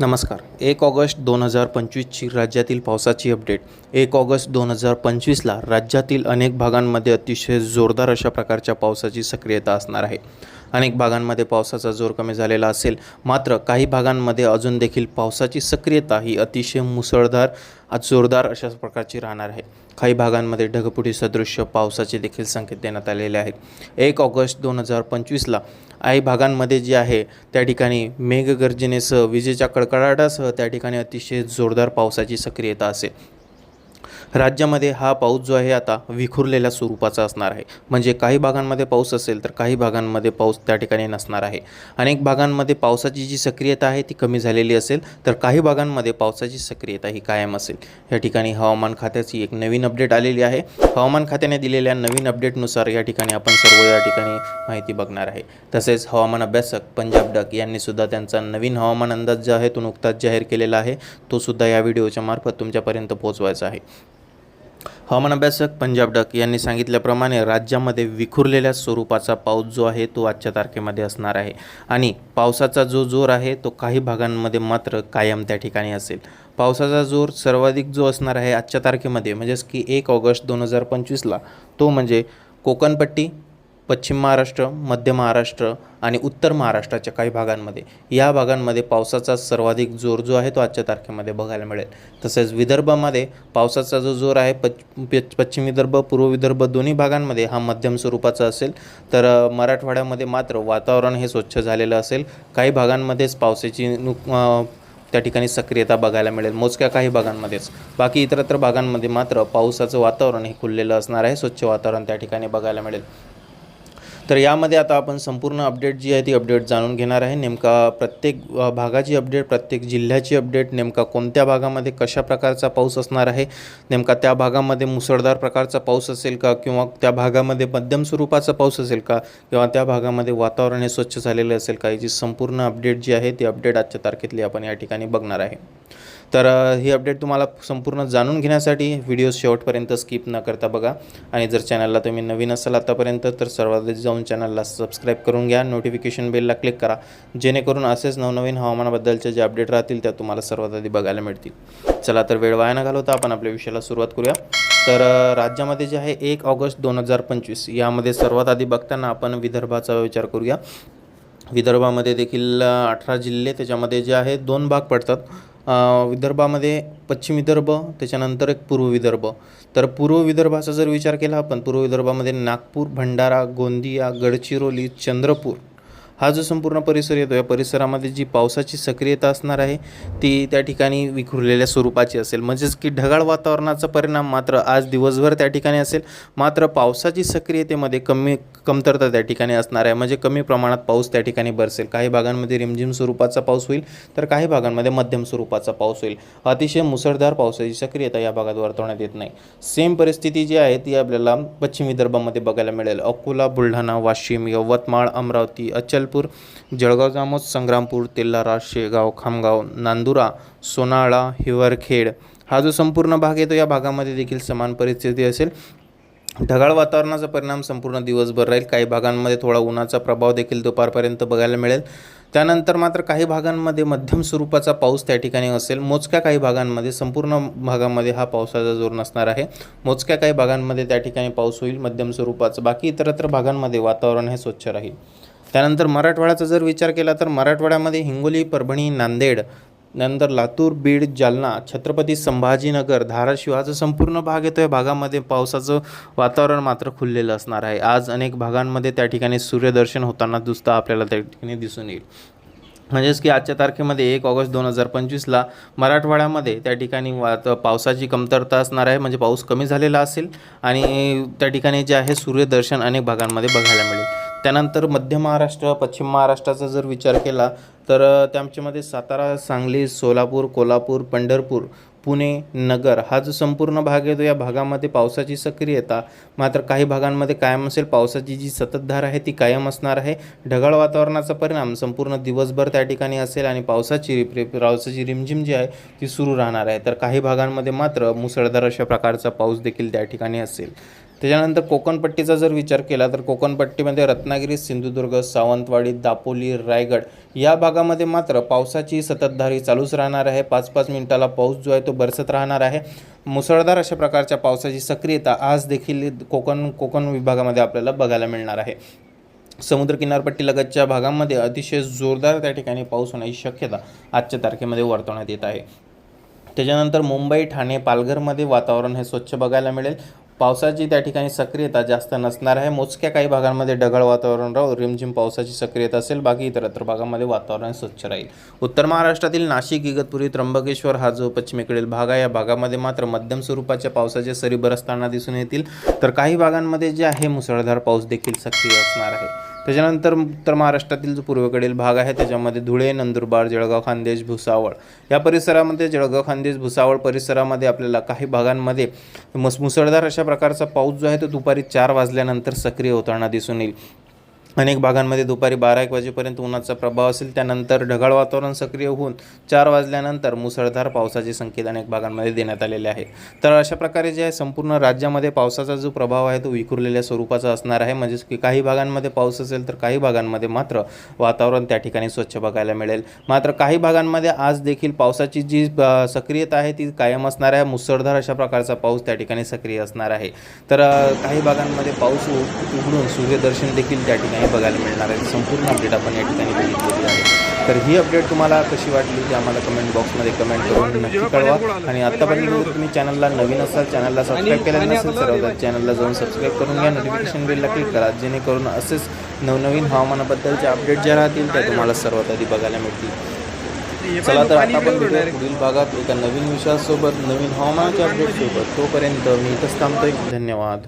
नमस्कार. एक ऑगस्ट दोन हजार पंचवीसची राज्यातील पावसाची अपडेट एक ऑगस्ट दोन हजार पंचवीसला राज्यातील अनेक भागांमध्ये अतिशय जोरदार अशा प्रकारच्या पावसाची सक्रियता असणार आहे. अनेक भागांमध्ये पावसाचा जोर कमी झालेला असेल. मात्र काही भागांमध्ये अजून देखील पावसाची सक्रियता ही अतिशय मुसळधार जोरदार अशा प्रकारची राहणार आहे. काही भागांमध्ये ढगफुटी सदृश्य पावसाचे देखील संकेत देण्यात आलेले आहेत. एक ऑगस्ट दोन हजार पंचवीसला काही भागांमध्ये जे आहे त्या ठिकाणी मेघगर्जनेसह विजेच्या कडकडाटासह त्या ठिकाणी अतिशय जोरदार पावसाची सक्रियता असेल. राज्यामध्ये हा पाऊस जो आहे आता विखुरलेल्या स्वरूपाचा असणार आहे. म्हणजे काही भागांमध्ये पाऊस असेल तर काही भागांमध्ये पाऊस त्या ठिकाणी नसणार आहे. अनेक भागांमध्ये पावसाची जी सक्रियता आहे ती कमी झालेली असेल तर काही भागांमध्ये पावसाची सक्रियता ही कायम असेल. या ठिकाणी हवामान खात्याची एक नवीन अपडेट आलेली आहे. हवामान खात्याने दिलेल्या नवीन अपडेटनुसार या ठिकाणी आपण सर्व या ठिकाणी माहिती बघणार आहे. तसेच हवामान अभ्यासक पंजाब डक यांनी सुद्धा त्यांचा नवीन हवामान अंदाज जो आहे तो नुकताच जाहीर केलेला आहे. तो सुद्धा या व्हिडिओच्या मार्फत तुमच्यापर्यंत पोहोचवायचा आहे. हवामान अभ्यासक पंजाब डक यांनी सांगितल्याप्रमाणे राज्यामध्ये विखुरलेल्या स्वरूपाचा पाऊस जो आहे तो आजच्या तारखेमध्ये असणार आहे. आणि पावसाचा जो जोर आहे तो काही भागांमध्ये मात्र कायम त्या ठिकाणी असेल. पावसाचा जोर सर्वाधिक जो असणार आहे आजच्या तारखेमध्ये म्हणजेच की एक ऑगस्ट दोन हजार पंचवीसला तो म्हणजे कोकणपट्टी पश्चिम महाराष्ट्र मध्य महाराष्ट्र आणि उत्तर महाराष्ट्राच्या काही भागांमध्ये. या भागांमध्ये पावसाचा सर्वाधिक जोर जो आहे तो आजच्या तारखेमध्ये बघायला मिळेल. तसेच विदर्भामध्ये पावसाचा जो जोर आहे पच पश्चिम विदर्भ पूर्व विदर्भ दोन्ही भागांमध्ये हा मध्यम स्वरूपाचा असेल. तर मराठवाड्यामध्ये मात्र वातावरण हे स्वच्छ झालेलं असेल. काही भागांमध्येच पावसाची नुक त्या ठिकाणी सक्रियता बघायला मिळेल. मोजक्या काही भागांमध्येच. बाकी इतरत्र भागांमध्ये मात्र पावसाचं वातावरण हे खुललेलं असणार आहे. स्वच्छ वातावरण त्या ठिकाणी बघायला मिळेल. तर यामध्ये आता आपण संपूर्ण अपडेट जी आहे ती अपडेट जाणून घेणार आहे. नेमका प्रत्येक भागाची अपडेट प्रत्येक जिल्ह्याची अपडेट नेमका कोणत्या भागामध्ये कशा प्रकारचा पाऊस असणार आहे नेमका त्या भागामध्ये मुसळधार प्रकारचा पाऊस असेल का किंवा त्या भागामध्ये मध्यम स्वरूपाचा पाऊस असेल का किंवा त्या भागामध्ये वातावरण हे स्वच्छ झालेलं असेल का याची संपूर्ण अपडेट जी आहे ती अपडेट आजच्या तारखेतली आपण या ठिकाणी बघणार आहे. तर ही अपडेट तुम्हाला संपूर्ण जाणून घेण्यासाठी व्हिडिओ शेवटपर्यंत स्किप न करता बघा. आणि जर चॅनलला तुम्ही नवीन असाल आतापर्यंत तर सर्वात आधी जाऊन चॅनलला सबस्क्राईब करून घ्या. नोटिफिकेशन बेलला क्लिक करा. जेणेकरून असेच नवनवीन हवामानाबद्दलचे जे अपडेट राहतील त्या तुम्हाला सर्वात आधी बघायला मिळतील. चला तर वेळ वाया न घालवता आपण आपल्या विषयाला सुरुवात करूया. तर राज्यामध्ये जे आहे एक ऑगस्ट दोन हजार पंचवीस यामध्ये सर्वात आधी बघताना आपण विदर्भाचा विचार करूया. विदर्भामध्ये देखील अठरा जिल्हे त्याच्यामध्ये जे आहे दोन भाग पडतात. विदर्भामध्ये पश्चिम विदर्भ त्याच्यानंतर एक पूर्व विदर्भ. तर पूर्व विदर्भाचा जर विचार केला आपण पूर्व विदर्भामध्ये नागपूर भंडारा गोंदिया गडचिरोली चंद्रपूर हा जो संपूर्ण परिसर येतो या परिसरामध्ये जी पावसाची सक्रियता असणार आहे ती त्या ठिकाणी विखुरलेल्या स्वरूपाची असेल. म्हणजेच की ढगाळ वातावरणाचा परिणाम मात्र आज दिवसभर त्या ठिकाणी असेल. मात्र पावसाची सक्रियतेमध्ये कमी कमतरता त्या ठिकाणी असणार आहे. म्हणजे कमी प्रमाणात पाऊस त्या ठिकाणी बरसेल. काही भागांमध्ये रिमझिम स्वरूपाचा पाऊस होईल तर काही भागांमध्ये मध्यम स्वरूपाचा पाऊस होईल. अतिशय मुसळधार पावसाची सक्रियता या भागात वर्तवण्यात येत नाही. सेम परिस्थिती जी आहे ती आपल्याला पश्चिम विदर्भामध्ये बघायला मिळेल. अकोला बुलढाणा वाशिम यवतमाळ अमरावती अचल पंढरपूर जळगाव जामोद संग्रामपूर तेल्लारा शेगाव खामगाव नांदुरा सोनाळा हिवरखेड हा जो संपूर्ण भाग येतो या भागामध्ये देखील समान परिस्थिती असेल. ढगाळ वातावरणाचा परिणाम संपूर्ण दिवसभर राहील. काही भागांमध्ये थोडा उन्हाचा प्रभाव देखील दुपारपर्यंत बघायला मिळेल. त्यानंतर मात्र काही भागांमध्ये मध्यम स्वरूपाचा पाऊस त्या ठिकाणी असेल. मोजक्या काही भागांमध्ये संपूर्ण भागामध्ये हा पावसाचा जोर नसणार आहे. मोजक्या काही भागांमध्ये त्या ठिकाणी पाऊस होईल मध्यम स्वरूपाचा. बाकी इतरत्र भागांमध्ये वातावरण हे स्वच्छ राहील. त्यानंतर मराठवाड्याचा जर विचार केला तर मराठवाड्यामध्ये हिंगोली परभणी नांदेड नंतर लातूर बीड जालना छत्रपती संभाजीनगर धाराशिव हा जो संपूर्ण भाग येतो या भागामध्ये पावसाचं वातावरण मात्र खुललेलं असणार आहे. आज अनेक भागांमध्ये त्या ठिकाणी सूर्यदर्शन होताना दुसता आपल्याला त्या ठिकाणी दिसून येईल. म्हणजेच की आजच्या तारखेमध्ये एक ऑगस्ट दोन हजार पंचवीसला मराठवाड्यामध्ये त्या ठिकाणी वात पावसाची कमतरता असणार आहे. म्हणजे पाऊस कमी झालेला असेल आणि त्या ठिकाणी जे आहे सूर्यदर्शन अनेक भागांमध्ये बघायला मिळेल. त्यानंतर मध्य महाराष्ट्र पश्चिम महाराष्ट्राचा जर विचार केला तर त्यांच्यामध्ये सातारा सांगली सोलापूर कोल्हापूर पंढरपूर पुणे नगर हा जो संपूर्ण भाग आहे तो या भागामध्ये पावसाची सक्रियता मात्र काही भागांमध्ये कायम असेल. पावसाची जी सततधार आहे ती कायम असणार आहे. ढगाळ वातावरणाचा परिणाम संपूर्ण दिवसभर त्या ठिकाणी असेल आणि पावसाची रिप रिप पावसाची रिमझिम जी आहे ती सुरू राहणार आहे. तर काही भागांमध्ये मात्र मुसळधार अशा प्रकारचा पाऊस देखील त्या ठिकाणी असेल. त्याच्यानंतर कोकणपट्टीचा जर विचार केला तर कोकणपट्टीमध्ये रत्नागिरी सिंधुदुर्ग सावंतवाडी दापोली रायगड या भागामध्ये मात्र पावसाची सततधारी चालूच राहणार आहे. पाच पाच मिनिटाला पाऊस जो आहे तो बरसत राहणार आहे. मुसळधार अशा प्रकारच्या पावसाची सक्रियता आज देखील कोकण कोकण विभागामध्ये आपल्याला बघायला मिळणार आहे. समुद्र किनारपट्टीलगतच्या भागांमध्ये अतिशय जोरदार त्या ठिकाणी पाऊस होण्याची शक्यता आजच्या तारखेमध्ये वर्तवण्यात येत आहे. त्याच्यानंतर मुंबई ठाणे पालघरमध्ये वातावरण हे स्वच्छ बघायला मिळेल. पावसाची त्या ठिकाणी सक्रियता जास्त नसणार आहे. मोजक्या काही भागांमध्ये ढगाळ वातावरण राहून रिमझिम पावसाची सक्रियता असेल बाकी इतरत्र भागामध्ये वातावरण स्वच्छ राहील. उत्तर महाराष्ट्रातील नाशिक इगतपुरी त्र्यंबकेश्वर हा जो पश्चिमेकडील भाग आहे या भागामध्ये मात्र मध्यम स्वरूपाच्या पावसाचे सरी बरसताना दिसून येतील. तर काही भागांमध्ये जे आहे मुसळधार पाऊस देखील सक्रिय असणार आहे. त्याच्यानंतर उत्तर महाराष्ट्रातील जो पूर्वेकडील भाग आहे त्याच्यामध्ये धुळे नंदुरबार जळगाव खानदेश भुसावळ. या परिसरामध्ये जळगाव खानदेश भुसावळ परिसरामध्ये आपल्याला काही भागांमध्ये मस मुसळधार अशा प्रकारचा पाऊस जो आहे तो दुपारी चार वाजल्यानंतर सक्रिय होताना दिसून येईल. अनेक भागांमध्ये दुपारी बारा एक वाजेपर्यंत उन्हाचा प्रभाव असेल त्यानंतर ढगाळ वातावरण सक्रिय होऊन चार वाजल्यानंतर मुसळधार पावसाचे संकेत अनेक भागांमध्ये देण्यात आलेले आहे तर अशा प्रकारे जे आहे संपूर्ण राज्यामध्ये पावसाचा जो प्रभाव आहे तो विखुरलेल्या स्वरूपाचा असणार आहे. म्हणजेच की काही भागांमध्ये पाऊस असेल तर काही भागांमध्ये मात्र वातावरण त्या ठिकाणी स्वच्छ बघायला मिळेल. मात्र काही भागांमध्ये आज देखील पावसाची जी सक्रियता आहे ती कायम असणार आहे. मुसळधार अशा प्रकारचा पाऊस त्या ठिकाणी सक्रिय असणार आहे. तर काही भागांमध्ये पाऊस उघडून सूर्यदर्शन देखील त्या ठिकाणी बघायला मिळणार आहे. संपूर्ण अपडेट आपण या ठिकाणी बघितलेली आहे. तर ही अपडेट तुम्हाला कशी वाटली ते आम्हाला कमेंट बॉक्समध्ये कमेंट करून नक्की कळवा. आणि आत्तापर्यंत जर तुम्ही चॅनलला नवीन असाल चॅनलला सबस्क्राईब केलं नसेल तर चॅनलला जाऊन सबस्क्राईब करून घ्या. नोटिफिकेशन बेलला क्लिक करा. जेणेकरून असेच नवनवीन हवामानाबद्दलचे अपडेट ज्या राहतील त्या तुम्हाला सर्वात आधी बघायला मिळतील. चला तर आता आपण भेटूया पुढील भागात एका नवीन विषयासोबत नवीन हवामानाच्या अपडेटसोबत तोपर्यंत मी इथंच थांबतोय. धन्यवाद.